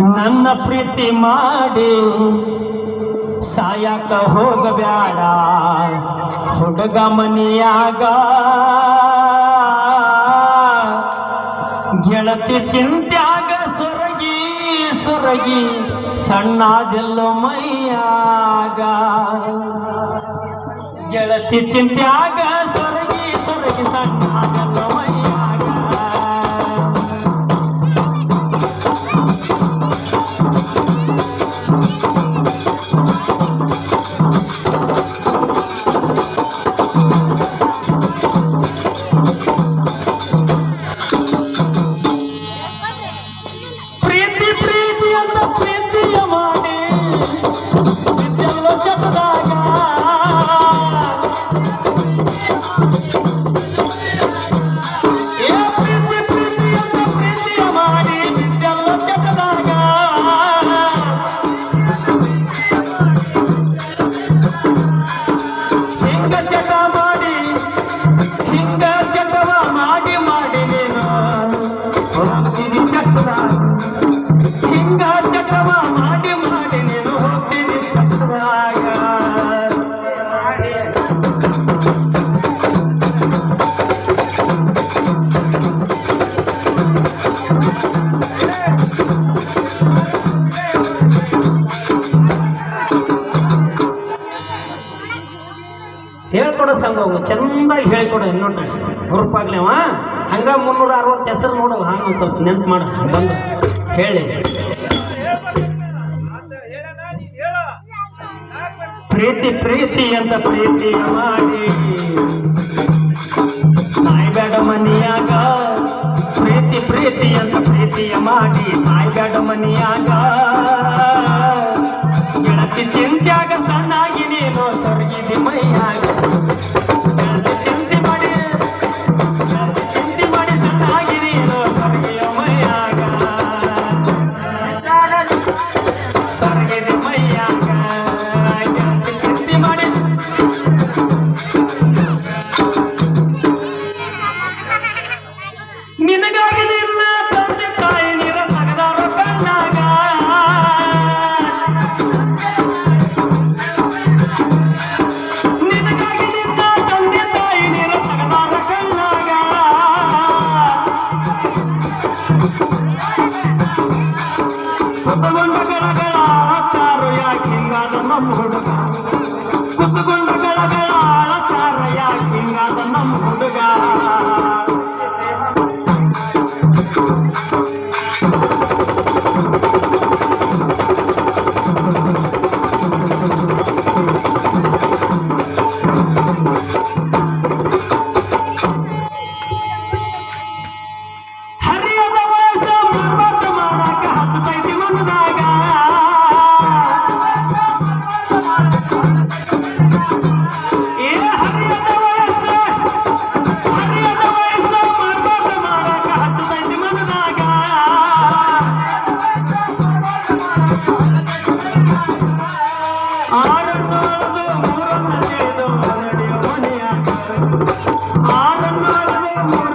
ನನ್ನ ಪ್ರೀತಿ ಮಾಡಿ ಸಾಯಕ ಹೋಗಬ್ಯಾಡ, ಹುಡುಗ ಮನಿಯಾಗ. ಗೆಳತಿ ಚಿಂತ್ಯಾಗ ಸೊರಗಿ ಸೊರಗಿ ಸಣ್ಣದಿಲ್ಲ ಮೈಯಾಗ. ಗೆಳತಿ ಚಿಂತ್ಯಾಗ ಸೊರಗಿ ಹಿಂಗ ಚಟವ ಮಾಡಿ ಮಾಡಿ ನೀನು. ಹೋಗ್ತೀನಿ ಚಟದಾಗ ಹಿಂಗ ಚಟವ ಮಾಡಿ ಮಾಡಿ ನೀನು. ಹೋಗ್ತೀನಿ ಚಟದಾಗ ಚಂದಾಗಿ ಹೇಳ್ಕೊಡು ಆಗ್ಲಿ ಅವ. ಹಂಗ ಮುನ್ನೂರ ಅರವತ್ತು ಹೆಸರು ನೋಡು ಹಂಗ ಸ್ವಲ್ಪ ನೆನ್ಪು ಮಾಡ. ಬಂದು. ಹೇಳಿ. ಪ್ರೀತಿ ಪ್ರೀತಿ ಅಂತ ಪ್ರೀತಿ ಮಾಡಿ. ಸಾಯ್ಬೇಡ ಮನಿಯಾಗ. ಪ್ರೀತಿ ಪ್ರೀತಿ ಅಂತ ಪ್ರೀತಿಯ ಮಾಡಿ. ಸಾಯ್ಬೇಡ ಮನಿಯಾಗ. ಗೆಳತಿ ಚಿಂತ್ಯಾಗ ಸಣ್ಣಾಗಿ কলকাতা কলকাতা Thank you.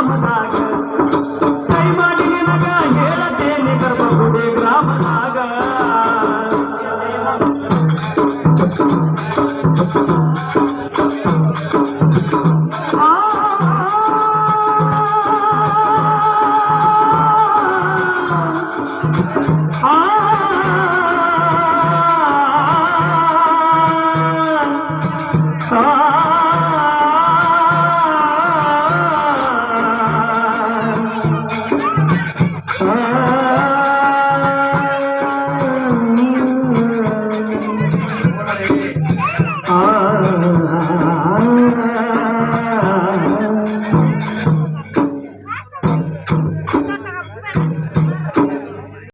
নাম থাকে